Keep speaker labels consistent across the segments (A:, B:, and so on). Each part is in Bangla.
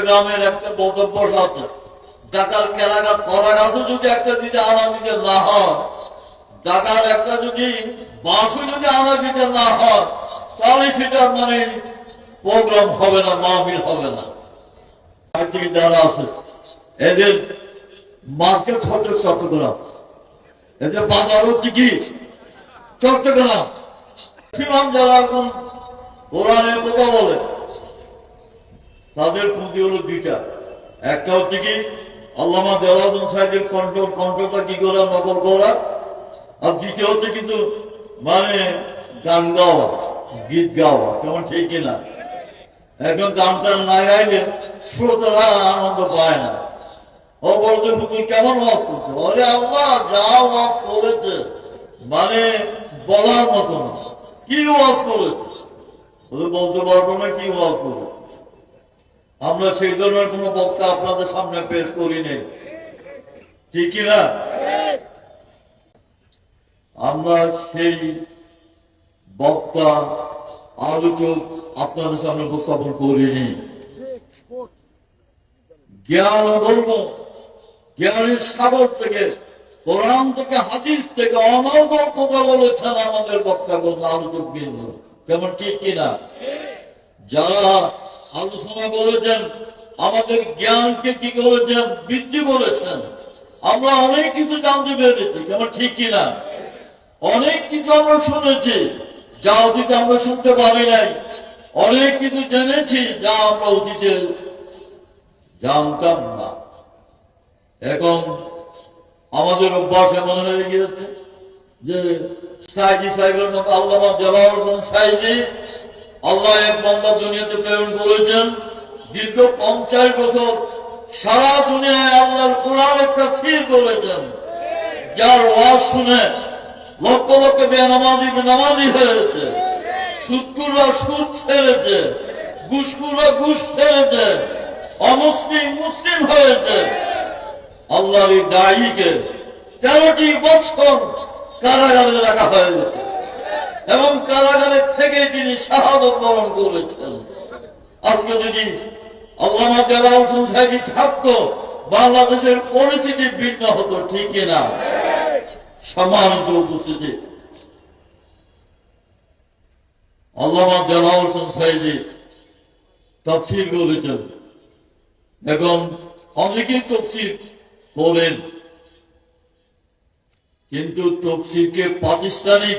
A: চট্টগ্রামের একটা বক্তব্য আছে ঢাকার কেরাগা করা গাছও যদি একটা দিতে আনা দিতে না হয়, ঢাকার একটা যদি বাঁশও যদি আনা দিতে না হয়, তাহলে সেটা মানে প্রোগ্রাম হবে না, মাহফিল হবে না। যারা আছে, এদের মার্কেট হচ্ছে চট্টগ্রাম, এদের বাজার হচ্ছে কি? চট্টগ্রাম। যারা এখন কোরআনের কথা বলে? তাদের পুঁজি হলো দুইটা। একটা হচ্ছে কি, আল্লামা দেওয়াজন সাহেবের কন্ট্রোল কন্ট্রোলটা কি করা, নকল করা? আর দ্বিতীয় হচ্ছে কিন্তু মানে গান গাওয়া, গীত গাওয়া, কেমন ঠিক কিনা? এখন গানটা না গাইলে শ্রোতারা আনন্দ পায় না। ও বলতে পুকুর কেমন ওয়াজ করছে? ওরে আল্লাহ, যা ওয়াজ করেছে মানে বলার মতো না। কি ওয়াজ করেছে? বলতে পারব না কি ওয়াজ করে আমরা সেই ধরনের কোন বক্তা আপনাদের সামনে পেশ করি নেই। ঠিক কিনা আমরা সেই বক্তা আলোচক আপনাদের সামনে উপস্থাপন করিনি জ্ঞান ধর্ম, জ্ঞানের সাগর থেকে, কোরআন থেকে, হাদিস থেকে অনর্গল কথা বলেছেন আমাদের বক্তাগণ আলোচক বিন্দু। কেমন ঠিক কিনা যারা আলোচনা করেছেন আমাদের জ্ঞানকে কি করেছেন বৃদ্ধি করেছেন আমরা অনেক কিছু জানতে পেরেছি কেমন ঠিক কিনা? অনেক কিছু আমরা শুনেছি, যা অতীতে আমরা শুনতে পারি নাই। অনেক কিছু জেনেছি, যা আমরা অতীতে জানতাম না। এখন আমাদের অভ্যাস এমন হয়ে গিয়েছে যে সাইজি সাহেবের মতো আল্লাহ জালাল সাইজি আল্লাহ এক বান্দা দুনিয়াতে প্রেরণ করেছেন। দীর্ঘ পঞ্চাশ বছর সারা দুনিয়ায় আল্লাহর কোরআন একটা স্থির করেছেন। যার ওয়াজ শুনে লক্ষ লক্ষ বেনামাজি বেনামাজি হয়েছে। সুৎকুররা সুদ ছেড়েছে ঘুষকুররা ঘুষ ছেড়েছে, অমুসলিম, মুসলিম হয়েছে। আল্লাহর এই দায়ীকে তেরোটি বছর কারাগারে রাখা হয়েছে। এবং কারাগারে থেকে তিনি শাহাদত বরণ করেছেন, আজকে যদি আল্লামা থাকতো, বাংলাদেশের পরিস্থিতি ভিন্ন হতো, ঠিক না? সম্মানিত উপস্থিতি। আল্লামা তফসিল করেছেন। এখন অনেকেই তফসিল করেন। কিন্তু তফসিরকে প্রাতিষ্ঠানিক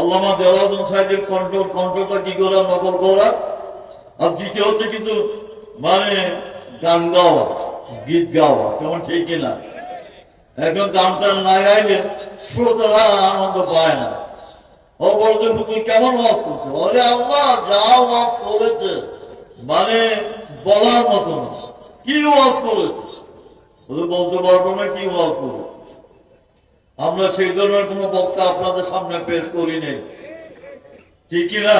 A: আল্লামা দেওয়াজন সাহেবের কন্ট্রোল কন্ট্রোলটা কি করা নকল করা আর দ্বিতীয় হচ্ছে কিন্তু মানে গান গাওয়া, গীত গাওয়া, কেমন ঠিক কিনা? এখন গানটা না গাইলে শ্রোতারা আনন্দ পায় না। ও বলতে পুকুর কেমন ওয়াজ করছে? ওরে আল্লাহ, যা ওয়াজ করেছে মানে বলার মতো না। কি ওয়াজ করেছে? বলতে পারব না কি ওয়াজ করে আমরা সেই ধরনের কোন বক্তা আপনাদের সামনে পেশ করি নেই। ঠিক কিনা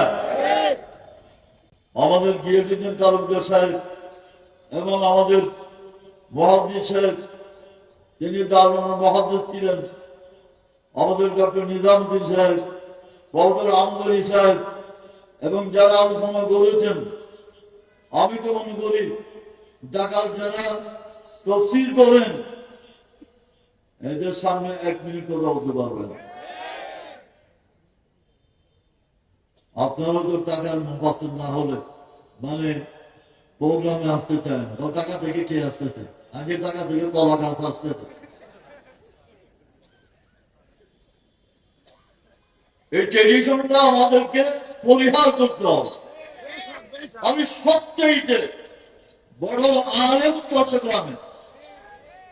A: আমাদের গিয়েছিলেন তালুকদার সাহেব এবং আমাদের মহাদিস সাহেব, তিনি দারুণ মহাদিস ছিলেন। আমাদের ডক্টর নিজামুদ্দিন সাহেব, বহদুর আমদুরি সাহেব এবং যারা আলোচনা করেছেন, আমি তো মনে করি ঢাকার যারা তফসিল করেন এদের সামনে এক মিনিট কথা বলতে পারবেন। আপনারও তো টাকার মুফাসিল না হলে মানে প্রোগ্রামে আসতে চান তো টাকা থেকে কে আসতেছে? আগে টাকা থেকে কলা গাছ আসতেছে। এই ট্রেডিশনটা আমাদেরকে পরিহার করতে হবে। আমি সবচেয়ে বড় আলেম চট্টগ্রামে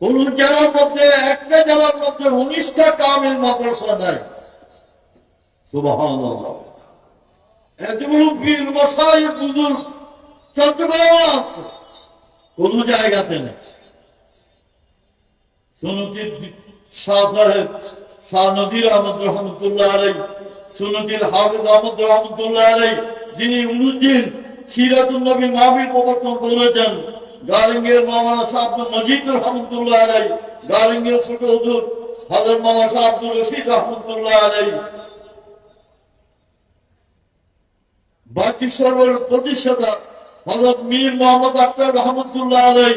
A: কোন জেলার মধ্যে, একটা জেলার মধ্যে উনিশটা কামিল মাদ্রাসা নাই। কোন জায়গাতে নেই। সুনতির শাহ শাহ নদীর আহমদ রহমতুল্লাহ আলাই, সুনতির আহমদ রহমতুল্লাহ আলাই, যিনি উনুদ্দিন সিরাতুল নবী মাহবির প্রবর্তন করেছেন গালিঙ্গের মাওলানা আব্দুল মজিদ রহমতুল্লাহ আলাই গালিঙ্গের ছোট হুজুর হাজার শাহ আব্দুল রশিদ রহমতুল্লাহ আলাই বাকির সর্বের প্রতিষ্ঠাতা হজরত মীর মোহাম্মদ আক্তার রহমতুল্লাহ আলাই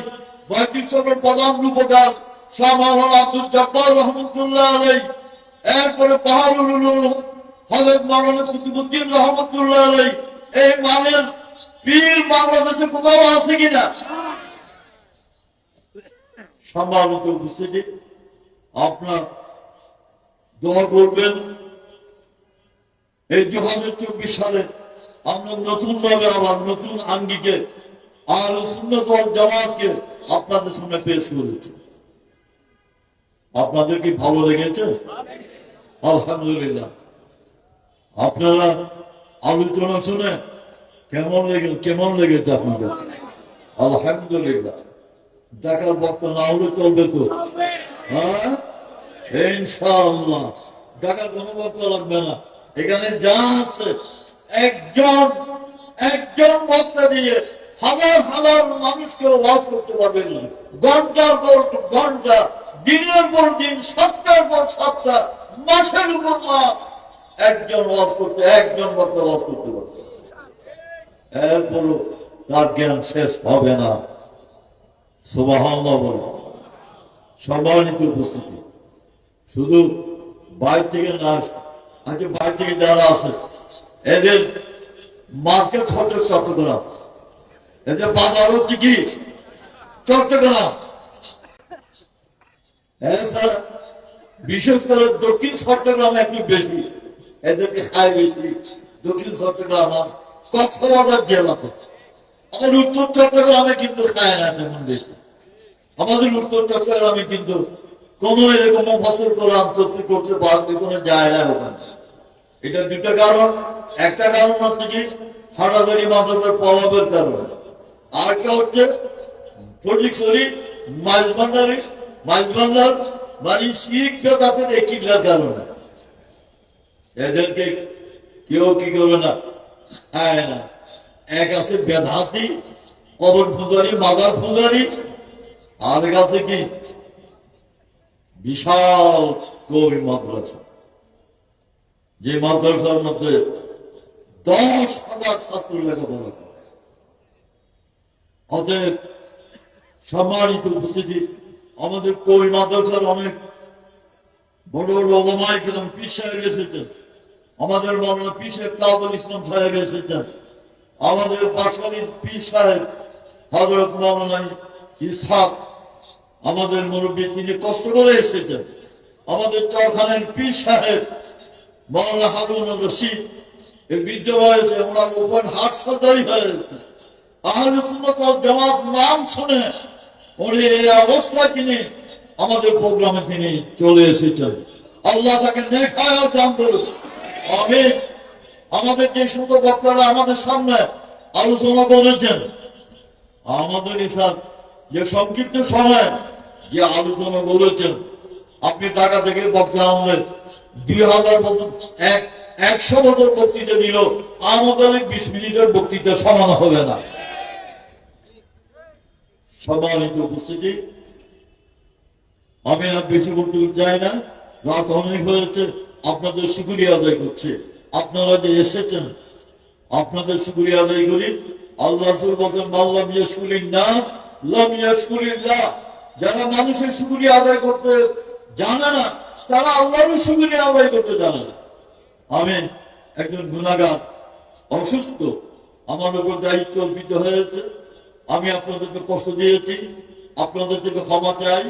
A: বাকির সর্বের প্রধান রূপকার শাহ মাওলানা আব্দুল জব্বার রহমতুল্লাহ আলাই এরপরে পাহাড়ুল উলুম হজরত মাওলানা কুতুবুদ্দিন রহমতুল্লাহ আলাই এই মানের পীর বাংলাদেশে কোথাও আছে কিনা? সম্মানিত উপস্থিতি, আপনার দোয়া করবেন। এই দু হাজার চব্বিশ সালে আমরা নতুন ভাবে আবার নতুন আঙ্গিকে আর সুন্নত জামাতকে আপনাদের সামনে পেশ করেছি। আপনাদের কি ভালো লেগেছে? আলহামদুলিল্লাহ। আপনারা আলোচনা শুনে কেমন লেগে কেমন লেগেছে আপনাদের? আলহামদুলিল্লাহ। টাকার বক্তা না হলে চলবে তো হ্যাঁ? বক্তা লাগবে না। এখানে যা আছে, একজন একজন বক্তা দিয়ে হাজার হাজার মানুষকে ওয়াজ করতে পারবেন ঘণ্টার পর ঘণ্টা, দিনের পর দিন পর সপ্তাহ, মাসের উপর মাস। একজন ওয়াজ করতে, একজন ওয়াজ করতে পারবে এরপরও তার জ্ঞান শেষ হবে না। সম্মানিত উপস্থিতি। শুধু বাইরে থেকে না আজকে থেকে যারা আসে, এদের মার্কেট হচ্ছে চট্টগ্রাম। এদের বাজার হচ্ছে কি? চট্টগ্রাম। বিশেষ করে দক্ষিণ চট্টগ্রাম একটু বেশি। এদেরকে খায় বেশি। দক্ষিণ চট্টগ্রাম কক্সবাজার জেলাতে। আমাদের উত্তর চট্টগ্রামে কিন্তু খায় না তেমন বেশি। আমাদের উত্তর চট্টগ্রামে কিন্তু কোন এরকম ফসল করে আন্তর্জাতিক করতে পারবে কোনো যায় না ওখানে। এটা দুটো কারণ। একটা কারণ হচ্ছে কি, হাটাদারি মাদ্রাসার প্রভাবের কারণে। আরেকটা হচ্ছে ফটিকছড়ি মাছ ভান্ডারি মাছ ভান্ডার মানে শিখ বেদাতের একিটার কারণে। এদেরকে কেউ কি করবে না? খায় না। এক আছে বেধাতি, কবর ফুজারি মাদার ফুজারি আর এক আছে কি? বিশাল কবি মাদ্রাসা। যে মাদ্রাসার মধ্যে দশ হাজার ছাত্র লেখাপড়া অতএব সম্মানিত উপস্থিতি, আমাদের কবি মাদ্রাসার অনেক বড় বড় ওলামাই কিরম পীর সাহেব এসেছেন। আমাদের মামলা সাহেব কাবুল ইসলাম সাহেব এসেছেন। আমাদের বাসালির পীর সাহেব হজরত মৌলানা ইসহাক, আমাদের মুরব্বী, তিনি কষ্ট করে এসেছেন। আমাদের চরখানের পীর সাহেব মৌলানা হারুন রশিদ নাম শুনে উনি এই অবস্থা আমাদের প্রোগ্রামে তিনি চলে এসেছেন। আল্লাহ তাকে নেখায় আমি আমাদের যে সমস্ত বক্তারা আমাদের সামনে আলোচনা করেছেন, আমাদের স্যার যে সংক্ষিপ্ত সময় যে আলোচনা করেছেন, আপনি টাকা থেকে বক্তা আমাদের দুই হাজার বছর এক, একশো বছর বক্তৃতা দিল, আমাদের বিশ মিনিটের বক্তৃতা সমান হবে না। সম্মানিত উপস্থিতি, আমি আর বেশি বলতে চাই না, রাত অনেক হয়েছে, আপনাদের শুকুরিয়া আদায় করছে। আপনারা যে এসেছেন, আপনাদের শুকুরিয়া আদায় করি। আল্লাহ বলছেন যারা মানুষের শুকুরিয়া আদায় করতে জানে না, তারা আল্লাহর শুকুরিয়া আদায় করতে জানে না। আমি একজন গুণাগার অসুস্থ, আমার উপর দায়িত্ব অর্পিত হয়েছে আমি আপনাদেরকে কষ্ট দিয়েছি, আপনাদের থেকে ক্ষমা চাই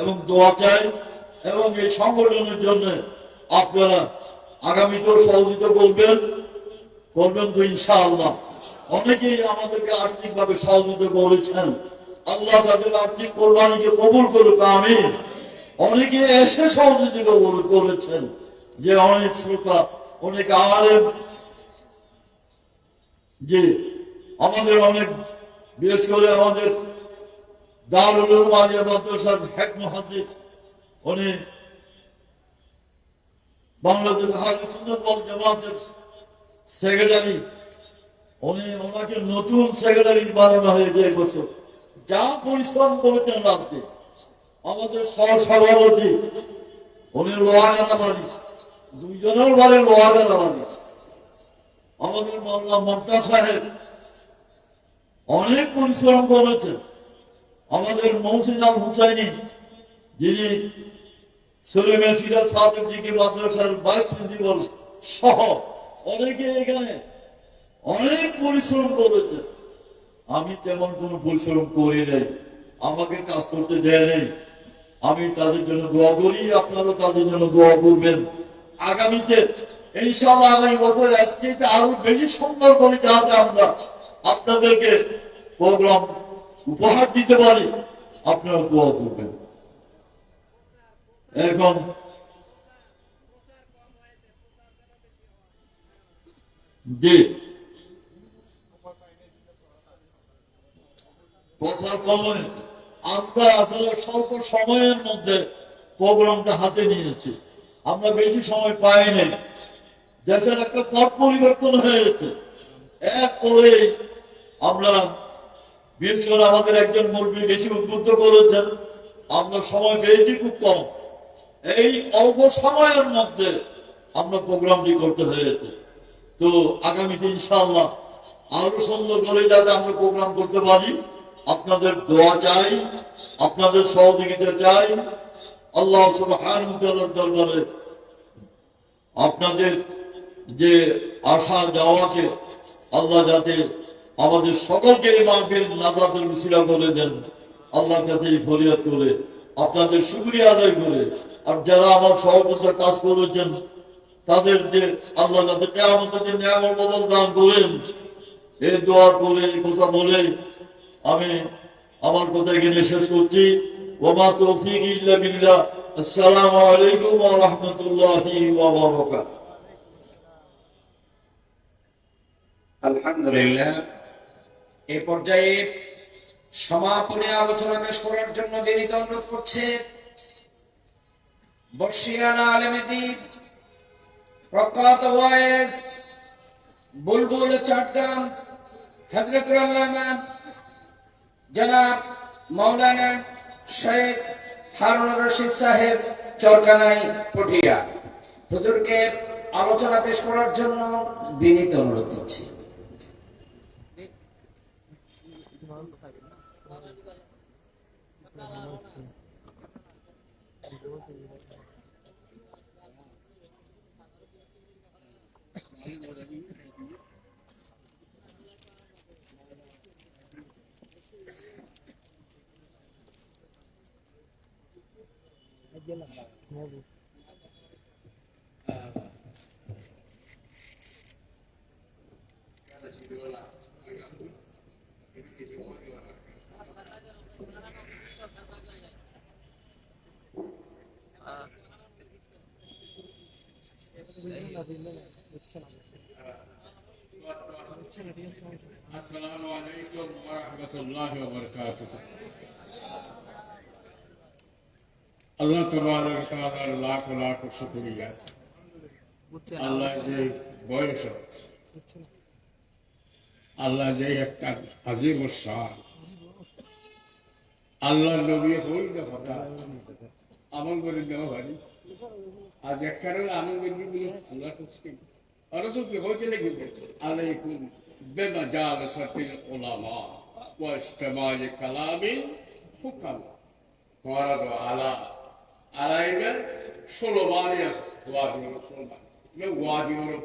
A: এবং দোয়া চাই এবং এই সংগঠনের জন্য আপনারা আগামীতেও সহযোগিতা করবেন করবেন তো ইনশাআল্লাহ। অনেকেই আমাদেরকে আর্থিকভাবে সহযোগিতা করেছেন। আল্লাহ তাদের আর্থিক কোরবানিকে কবুল করুক আমি অনেকে এসে সহযোগিতা করেছেন যে অনেক শ্রোতা, অনেক আলেম, যে আমাদের অনেক, বিশেষ করে আমাদের দারুল মালিয়া মাদ্রাসার হেক মহাদিস, উনি বাংলাদেশ জামাতের সেক্রেটারি, উনি ওনাকে নতুন সেক্রেটারি বানানো যা পরিশ্রম করেছেন আমাদের উনি দুইজনের আমাদের মমতা সাহেব অনেক পরিশ্রম করেছেন। আমাদের মহসিন আল হুসাইনি, যিনি সুলেমান সিরাজ সাহেব মাদ্রাসার ভাইস প্রিন্সিপাল সহ অনেকে এখানে অনেক পরিশ্রম করেছে। আমি তেমন কোনো পরিশ্রম করি নাই। আমাকে কাজ করতে দেয় নেই। আমি তাদের জন্য দোয়া করি আপনারা তাদের জন্য দোয়া করবেন। আগামীতে, ইনশাআল্লাহ আগামী বছর চাইতে আরও বেশি সুন্দর করে যাতে আমরা আপনাদেরকে প্রোগ্রাম উপহার দিতে পারি আপনারা দোয়া করবেন। এখন জি। প্রচার কমে। আমরা আসলে স্বল্প সময়ের মধ্যে প্রোগ্রামটা হাতে নিয়েছি। আমরা বেশি সময় পাইনি। দেশের একটা পট পরিবর্তন হয়ে গেছে। এক করে আমরা বিশেষ করে আমাদের একজন মুরব্বী বেশি উদ্বুদ্ধ করেছেন। আমরা সময় পেয়েছি খুব কম। এই অল্প সময়ের মধ্যে আমরা প্রোগ্রামটি করতে হয়েছে তো আগামীতে ইনশাআল্লাহ আরও সুন্দর করে যাতে আমরা প্রোগ্রাম করতে পারি। আপনাদের দোয়া চাই, আপনাদের সহযোগিতা চাই। আল্লাহ দরবারে আপনাদের যে আশা যাওয়াকে আল্লাহ যাতে আমাদের সকলকে এই মাহফিল নাজাতের করে দেন। আল্লাহর কাছে ফরিয়াদ করে আপনাদের শুকরিয়া আদায় করে আর যারা আমার সহযোগিতার কাজ করেছেন, তাদের যে আল্লাহ যাতে কেমন নিয়ামত বদল দান করেন এই দোয়া করে এই কথা বলে আমি আমার কথা এখানে শেষ করছি। ওমা তৌফিক ইল্লা বিল্লাহ। আসসালামু আলাইকুম ওয়া রাহমাতুল্লাহি ওয়া বারাকাতুহু।
B: আলহামদুলিল্লাহ। এ পর্যায়ে সমাপনী আলোচনা পেশ করার জন্য বিনীত অনুরোধ করছে, বর্ষিয়ানা আলেমেদিন প্রখ্যাত ওয়াইস, বুলবুল আল্লামা জনাব মৌলানা শেখ হারুন রশিদ সাহেব চরকানাই পটিয়া হুজুরকে আলোচনা পেশ করার জন্য বিনীত অনুরোধ করছি।
C: Pero no es que. আল্লাহ যে একটা আজিম শাহ আল্লাহ নবী হই কথা আমল করে দেওয়া হয়নি আজ এক কারণে আমল করবি আল্লাহ করছি Arasıl bir hoca ne gibi? Aleyküm be mecalisatil ulama ve istemai kalamin hukam. Bu arada ala alayla Solomaniye vaadini Solomaniye ve vaadini